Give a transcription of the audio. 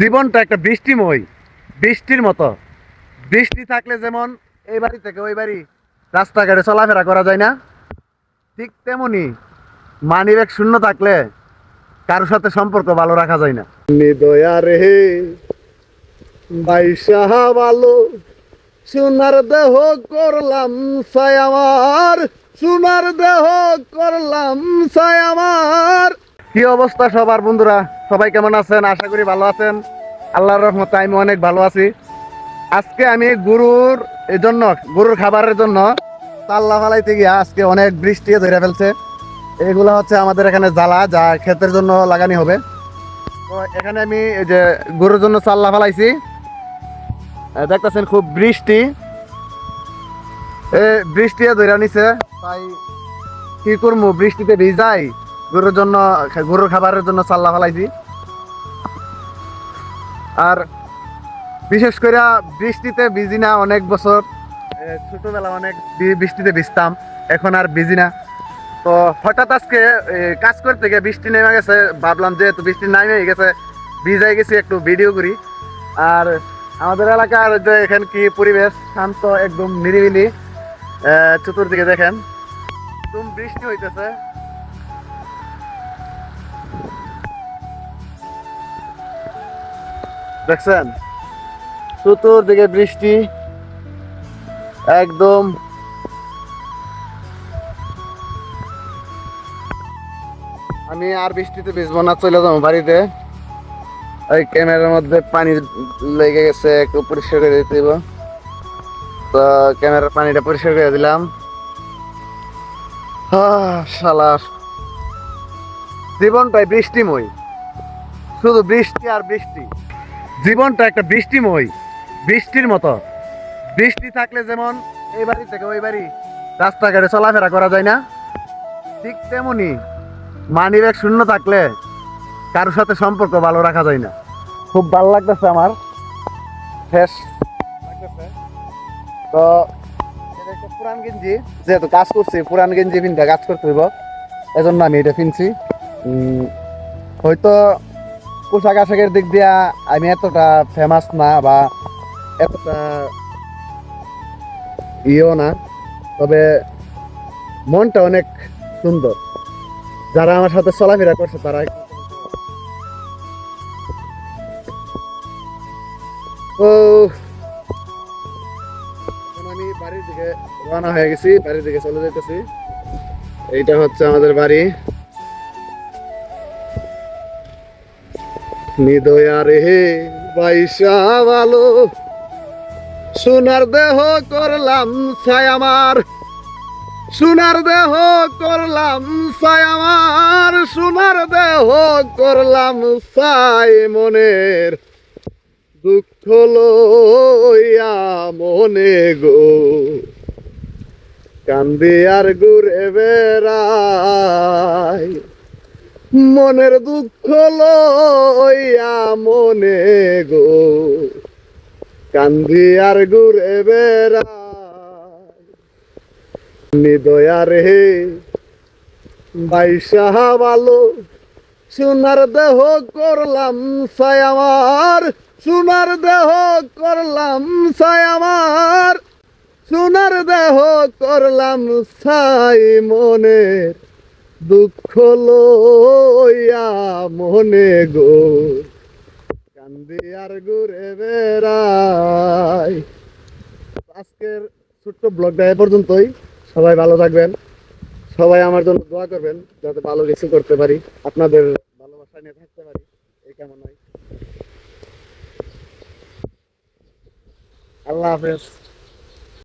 জীবনটা একটা বৃষ্টিময়, বৃষ্টির মতো। বৃষ্টি থাকলে যেমন এই বাড়ি থেকে ওই বাড়ি রাস্তাঘাটে চলাফেরা করা যায় না, ঠিক তেমনি মানি ব্যাগ শূন্য থাকলে কারও সাথে সম্পর্ক ভালো রাখা যায় না। নিদয়া রে বাইশা ভালো, সোনার দেহ করলাম সাই আমার, সোনার দেহ করলাম সাই আমার। কি অবস্থা সবার বন্ধুরা? সবাই কেমন আছেন? আশা করি ভালো আছেন। আল্লাহর রহমতে আমি অনেক ভালো আছি। আজকে আমি গরুর এই জন্য গরুর খাবারের জন্য তাল্লা ফালাইতে গিয়ে আজকে অনেক বৃষ্টি ধরে ফেলছে। এগুলো হচ্ছে আমাদের এখানে জ্বালা, যা ক্ষেতের জন্য লাগানি হবে। তো এখানে আমি এই যে গরুর জন্য চাল্লা ফালাইছি। দেখতেছেন খুব বৃষ্টি। এ বৃষ্টি ধরে নিছে। তাই কি করব বৃষ্টিতে ভিজাই। গরুর জন্য, গরুর খাবারের জন্য চাল্লা ফালাইছি আর বিশেষ করে বৃষ্টিতে ভিজি না অনেক বছর। ছোটবেলা অনেক বৃষ্টিতে ভিজতাম, এখন আর ভিজি না। তো হঠাৎ আজকে কাজ করতে গিয়ে বৃষ্টি নেমে গেছে, ভাবলাম যেহেতু বৃষ্টি নামে গেছে, ভিজাই গেছি একটু ভিডিও করি। আর আমাদের এলাকার যে এখানে কি পরিবেশ, শান্ত, একদম নিরিবিলি। চতুর্দিকে দেখেন। একদম বৃষ্টি হইতেছে। দেখছেন? চতুর্দিকে বৃষ্টি, একদম আমি আর বৃষ্টিতে ভিজবো না, চলে যাব বাড়িতে। ওই ক্যামেরার মধ্যে পানি লেগে গেছে, একটু পরিষ্কার করে দিতে তো ক্যামেরার পানিটা পরিষ্কার করে দিলাম। শালার জীবনটাই বৃষ্টিময়। শুধু বৃষ্টি আর বৃষ্টি। জীবনটা একটা বৃষ্টিময়, বৃষ্টির মতো। বৃষ্টি থাকলে যেমন এই বাড়ি থেকে ওই বাড়ি রাস্তাঘাটে চলাফেরা করা যায় না, ঠিক তেমনি মানি ব্যাগ শূন্য থাকলে কারোর সাথে সম্পর্ক ভালো রাখা যায় না। খুব ভালো লাগতেছে আমার। ফ্রেশ লাগতেছে। তো পুরান গেঞ্জি, যেহেতু কাজ করছি, পুরান গেঞ্জি পিনতে কাজ করতে হইব, এজন্য আমি এটা কিনছি হয়তো পোশাক আশাকের দিক দিয়া আমি এতটা ফেমাস না বা এতটা ইয়েও না। তবে মনটা অনেক সুন্দর। যারা আমার সাথে চলাফেরা করছে, তারা আমি বাড়ির দিকে রওনা হয়ে গেছি, বাড়ির দিকে চলে যেতেছি এইটা হচ্ছে আমাদের বাড়ি। নিদয়া রে বাইশা ভালো সোনার দেহ করলাম ছাই আমার। সোনার দেহ করলাম ছাই আমার। সোনার দেহ করলাম ছাই মনের। দুঃখ লইয়া মনে গো। কান্দি আর ঘুরে বেড়াই। মনের দুঃখ লইয়া মনে গো। কান্দি আর ঘুরে বেড়াই নিদয়া রে বাইশা ভালো, সোনার দেহ করলাম সাই আমার। সোনার দেহ করলাম সাই আমার। সোনার দেহ করলাম সাই মনের দুঃখ লইয়া মনে গো। কান্দি আর ঘুরে বেড়াই। আজকের ছোট্ট ব্লগটা এ পর্যন্তই। সবাই ভালো থাকবেন। সবাই আমার জন্য দোয়া করবেন, যাতে ভালো কিছু করতে পারি। আপনাদের ভালোবাসা নিয়ে থাকতে পারি। এই কেমন হয় আল্লাহ হাফেজ।